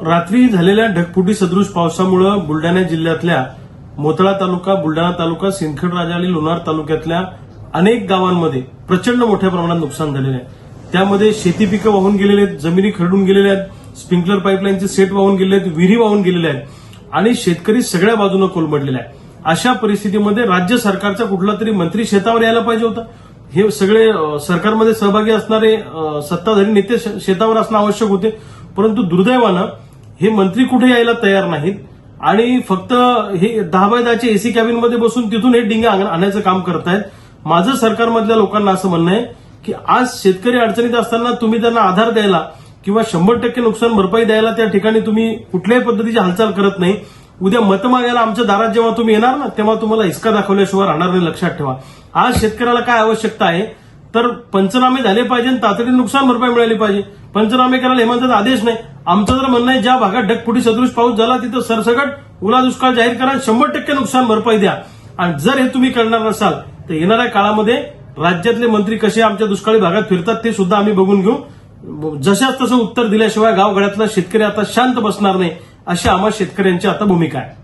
रात्री झालेल्या ढगफुटी सदृश पावसामुळं बुलढाणा जिल्ह्यातल्या मोतळा तालुका बुलढाणा तालुका सिंदखेड राजा आणि लोणार तालुक्यातल्या अनेक गावांमध्ये प्रचंड मोठ्या प्रमाणात नुकसान झालेलं आहे. त्यामध्ये शेती पिकं वाहून गेलेले आहेत जमिनी खरडून गेलेल्या आहेत स्प्रिंकलर पाईपलाईनचे सेट वाहून गेलेले आहेत विहिरी वाहून गेलेल्या आहेत आणि शेतकरी सगळ्या बाजूनं कोलमडलेला आहे. अशा परिस्थितीमध्ये राज्य सरकारचा कुठला तरी मंत्री शेतावर यायला पाहिजे होता. हे सगळे सरकारमध्ये सहभागी असणारे सत्ताधारी नेते श- शेतावर असणं आवश्यक होते. परंतु दुर्दैवानं हे मंत्री कुठे यायला तयार नाहीत? आणि फक्त हे दहा बाय दहाच्या एसी कॅबिनमध्ये बसून तिथून हे डिंगे आण- आणायचं काम करतायत. माझं सरकारमधल्या लोकांना असं म्हणणं आहे की आज शेतकरी अडचणीत असताना तुम्ही त्यांना आधार द्यायला किंवा शंभर टक्के नुकसान भरपाई द्यायला त्या ठिकाणी तुम्ही कुठल्याही पद्धतीची हालचाल करत नाही. उद्या मत मागायला आमच्या दारात जेव्हा तुम्ही येणार ना तेव्हा तुम्हाला हिसका दाखवल्याशिवाय राहणार नाही लक्षात ठेवा. आज शेतकऱ्याला काय आवश्यकता आहे? तर पंचनामे झाले पाहिजे आणि तातडीने नुकसान भरपाई मिळाली पाहिजे. पंचनामे करायला हेमंतचा आदेश नाही. आमचं जर म्हणणं आहे ज्या भागात ढगफुटी सदृश पाऊस झाला तिथं सरसकट ओला दुष्काळ जाहीर करा शंभर टक्के नुकसान भरपाई द्या. आणि जर हे तुम्ही करणार नसाल तर येणाऱ्या काळामध्ये राज्यातले मंत्री कसे आमच्या दुष्काळी भागात फिरतात ते सुद्धा आम्ही बघून घेऊ. जशाच तसं उत्तर दिल्याशिवाय गावगड्यातला शेतकरी आता शांत बसणार नाही अशी आम्हा शेतकऱ्यांची आता भूमिका आहे.